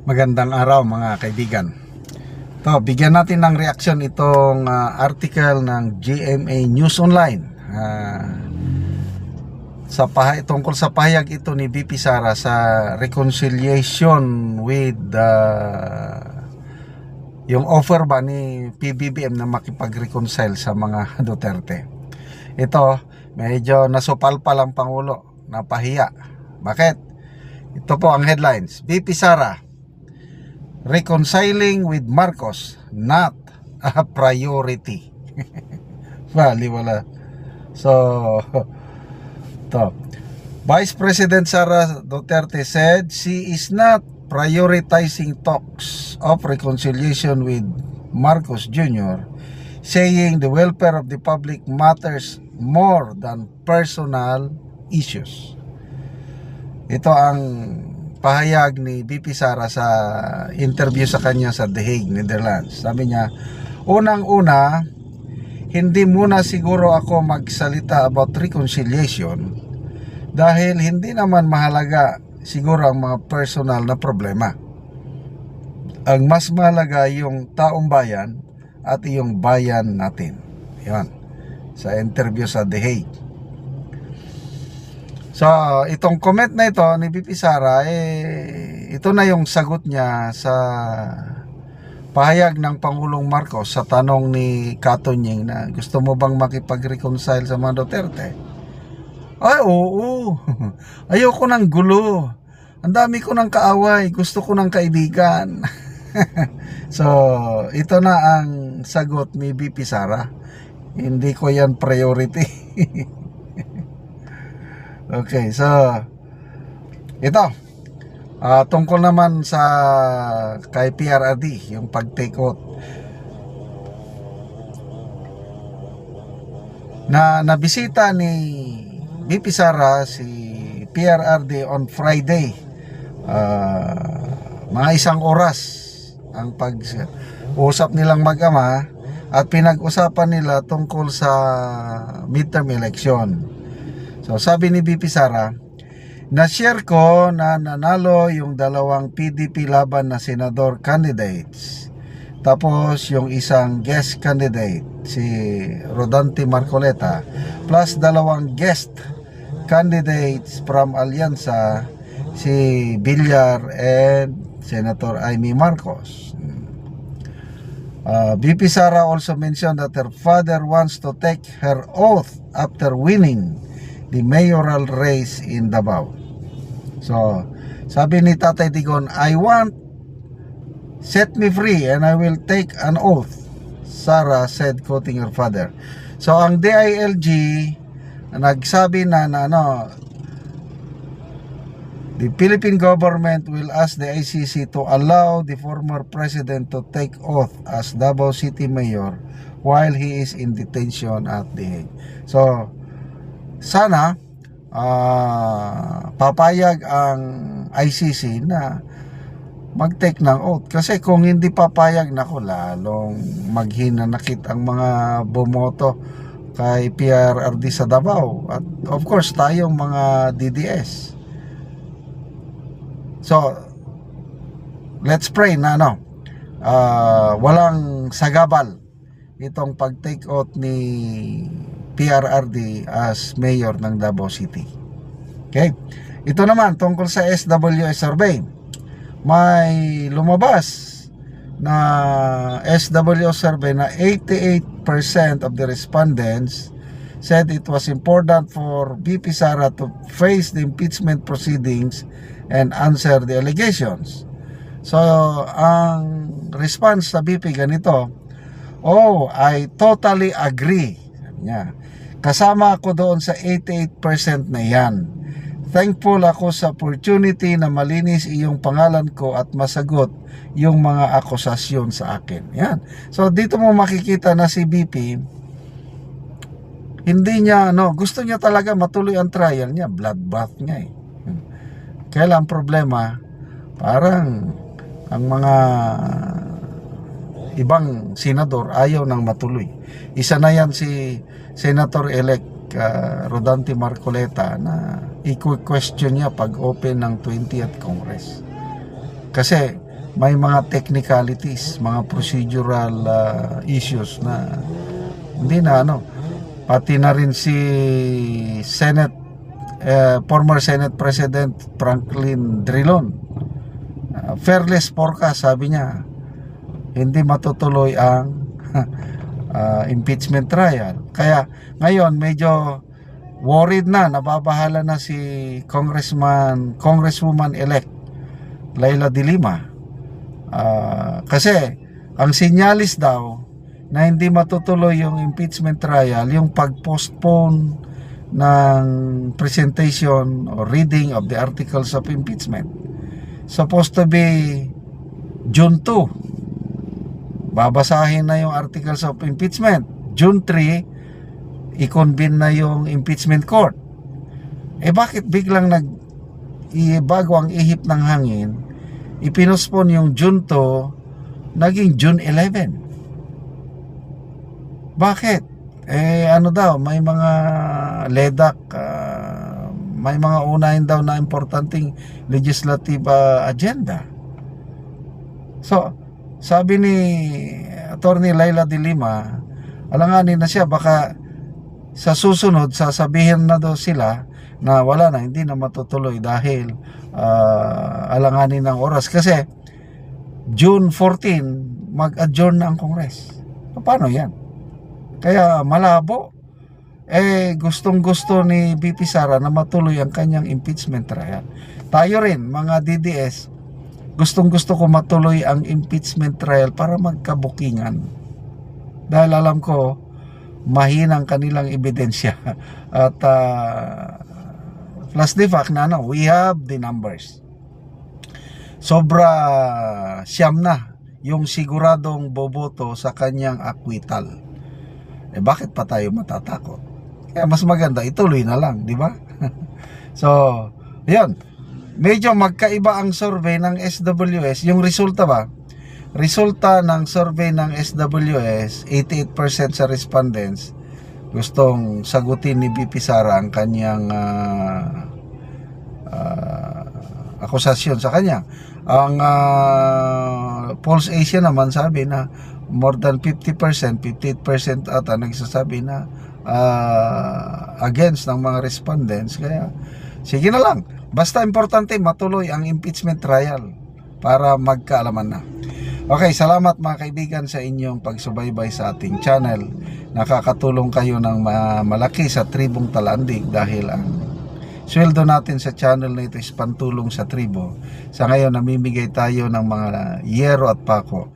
Magandang araw mga kaibigan. To, bigyan natin ng reaksyon itong ah, article ng GMA News Online. Ah, sa pahay tungkol sa pahayag ito ni BP Sara sa reconciliation with ah, yung offer ba ni PBBM na makipag-reconcile sa mga Duterte. Ito, medyo nasupal pa lang Pangulo, napahiya. Bakit? Ito po ang headlines. BP Sara, reconciling with Marcos not a priority. Bali wala. So, to. Vice President Sara Duterte said she is not prioritizing talks of reconciliation with Marcos Jr., saying the welfare of the public matters more than personal issues. Ito ang pahayag ni BP Sara sa interview sa kanya sa The Hague, Netherlands. Sabi niya, unang-una, hindi muna siguro ako magsalita about reconciliation dahil hindi naman mahalaga siguro ang mga personal na problema. Ang mas mahalaga yung taong bayan at yung bayan natin. Yan. Sa interview sa The Hague. So, itong comment na ito ni BP Sara, eh, ito na yung sagot niya sa pahayag ng Pangulong Marcos sa tanong ni Katunying na gusto mo bang makipag-reconcile sa mga Duterte? Ay, oo. Ayoko ng gulo. Ang dami ko ng kaaway. Gusto ko ng kaibigan. so, ito na ang sagot ni BP Sara. Hindi ko yan priority. Okay, so ito. ah tungkol naman sa kay PRRD, yung pag-take out. Na nabisita ni BP Sara si PRRD on Friday. Ah, mga isang oras ang pag-usap nilang mag-ama at pinag-usapan nila tungkol sa midterm election. So sabi ni BP Sara, na-share ko na nanalo yung dalawang PDP laban na senador candidates. Tapos yung isang guest candidate, si Rodante Marcoleta, plus dalawang guest candidates from Alyansa, si Villar and Senator Amy Marcos. Uh, BP Sara also mentioned that her father wants to take her oath after winning the mayoral race in Davao. So, sabi ni Tatay Digon, I want set me free and I will take an oath. Sarah said quoting her father. So, ang DILG nagsabi na, na ano, the Philippine government will ask the ICC to allow the former president to take oath as Davao City Mayor while he is in detention at The Hague. So, sana ah, papayag ang ICC na mag-take ng oath. Kasi kung hindi papayag, nako lalong maghinanakit ang mga bumoto kay PRRD sa Davao. At of course, tayong mga DDS. So, let's pray na ano, ah, walang sagabal itong pag-take out ni PRRD as mayor ng Davao City. Okay? Ito naman tungkol sa SWS survey. May lumabas na SWS survey na 88% of the respondents said it was important for BP Sara to face the impeachment proceedings and answer the allegations. So, ang response sa BP ganito, Oh, I totally agree. Niya. Kasama ako doon sa 88% na yan. Thankful ako sa opportunity na malinis iyong pangalan ko at masagot yung mga akusasyon sa akin. Yan. So dito mo makikita na si BP hindi niya ano, gusto niya talaga matuloy ang trial niya, bloodbath niya eh. Kaya problema, parang ang mga ibang senador ayaw nang matuloy. Isa na yan si Senator-elect uh, Rodante Marcoleta na i-question niya pag open ng 20th Congress. Kasi may mga technicalities, mga procedural ah, issues na hindi na ano. Pati na rin si Senate eh, former Senate President Franklin Drilon. Ah, fairless forecast sabi niya. Hindi matutuloy ang ah, impeachment trial. Kaya ngayon medyo worried na, nababahala na si Congressman, Congresswoman elect Laila De Lima. Ah, kasi ang sinyalis daw na hindi matutuloy yung impeachment trial, yung pag-postpone ng presentation or reading of the articles of impeachment. Supposed to be June 2. Babasahin na yung articles of impeachment. June 3, i-convene na yung impeachment court. Eh bakit biglang nag bago ang ihip ng hangin, ipinospon yung June 2, naging June 11. Bakit? Eh ano daw, may mga ledak, ah, may mga unahin daw na importanteng legislative ah, agenda. So, sabi ni Attorney Laila de Lima, alanganin na siya, baka sa susunod, sasabihin na daw sila na wala na, hindi na matutuloy dahil ah, alanganin ng oras. Kasi June 14, mag-adjourn na ang Kongres. Paano yan? Kaya malabo. Eh, gustong gusto ni BP Sara na matuloy ang kanyang impeachment trial. Tayo rin, mga DDS, gustong gusto ko matuloy ang impeachment trial para magkabukingan. Dahil alam ko, mahinang kanilang ebidensya. At ah, plus the fact na ano, we have the numbers. Sobra siyam na yung siguradong boboto sa kanyang acquittal. Eh bakit pa tayo matatakot? Kaya mas maganda ituloy na lang, di ba? so, yun. Medyo magkaiba ang survey ng SWS. Yung resulta ba? Resulta ng survey ng SWS, 88% sa respondents gustong sagutin ni BP Sara ang kanyang ah, ah, akusasyon sa kanya. Ang ah, Pulse Asia naman sabi na more than 50%, 58% ata nagsasabi na ah, against ng mga respondents. Kaya sige na lang. Basta importante matuloy ang impeachment trial para magkaalaman na. Okay, salamat mga kaibigan sa inyong pagsubaybay sa ating channel. Nakakatulong kayo ng ma- malaki sa tribong talandig dahil ang sweldo natin sa channel na ito is pantulong sa tribo. Sa ngayon, namimigay tayo ng mga yero at pako